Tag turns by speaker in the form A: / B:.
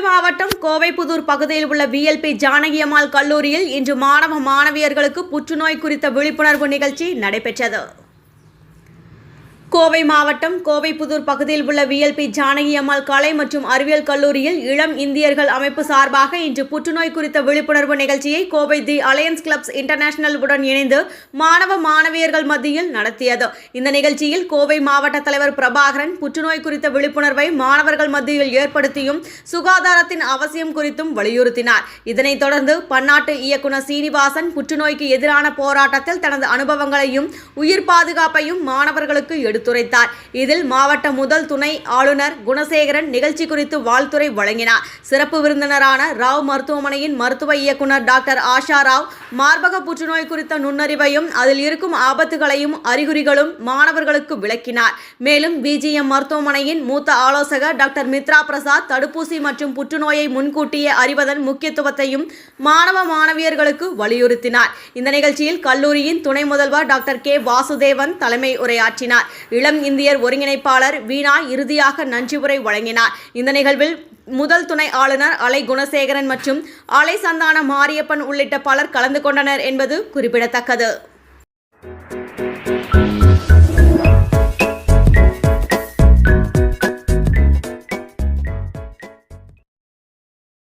A: மாவட்டம் கோவைப்புதூர் பகுதியில் உள்ள விஎல்பி ஜானகியம்மாள் கல்லூரியில் இன்று மாணவ மாணவியர்களுக்கு புற்றுநோய் குறித்த விழிப்புணர்வு நிகழ்ச்சி நடைபெற்றது. கோவை மாவட்டம் கோவைப்புதூர் பகுதியில் உள்ள விஎல்பி ஜானகி அம்மாள் கலை மற்றும் அறிவியல் கல்லூரியில் இளம் இந்தியர்கள் அமைப்பு சார்பாக இன்று புற்றுநோய் குறித்த விழிப்புணர்வு நிகழ்ச்சியை Kovai the alliance clubs international உடன் இணைந்து மாணவ மாணவியர்கள் மத்தியில் நடத்தியது. இந்த நிகழ்ச்சியில் கோவை மாவட்ட தலைவர் பிரபாகரன் புற்றுநோய் குறித்த விழிப்புணர்வை மாணவர்கள் மத்தியில் ஏற்படுத்தியும் சுகாதாரத்தின் அவசியம் குறித்தும் வலியுறுத்தினார். இதனைத் தொடர்ந்து பன்னாட்டு இயக்குனர் சீனிவாசன் புற்றுநோய்க்கு எதிரான போராட்டத்தில் தனது அனுபவங்களையும் உயிர் பாதுகாப்பையும் மாணவர்களுக்கு எடுத்து எடுத்துரைத்தார் இதில் மாவட்ட முதல் துணை ஆளுநர் குணசேகரன் நிகழ்ச்சி குறித்து வாழ்த்துரை வழங்கினார். சிறப்பு விருந்தினரான ராவ் மருத்துவமனையின் மருத்துவ இயக்குநர் டாக்டர் ஆஷா ராவ் மார்பக புற்றுநோய் குறித்த நுண்ணறிவையும் அதில் இருக்கும் ஆபத்துகளையும் அறிகுறிகளும் மாணவர்களுக்கு விளக்கினார். மேலும் பிஜிஎம் மருத்துவமனையின் மூத்த ஆலோசகர் டாக்டர் மித்ரா பிரசாத் தடுப்பூசி மற்றும் புற்றுநோயை முன்கூட்டியே அறிவதன் முக்கியத்துவத்தையும் மாணவ மாணவியர்களுக்கு வலியுறுத்தினார். இந்த நிகழ்ச்சியில் கல்லூரியின் துணை முதல்வர் டாக்டர் கே வாசுதேவன் தலைமை உரையாற்றினார். இளம் இந்தியர் ஒருங்கிணைப்பாளர் வீணா இறுதியாக நன்றி உரை வழங்கினார். இந்த நிகழ்வில் முதல் துணை ஆளுநர் அலை குணசேகரன் மற்றும் அலை சந்தான மாரியப்பன் உள்ளிட்ட பலர் கலந்து கொண்டனர் என்பது குறிப்பிடத்தக்கது.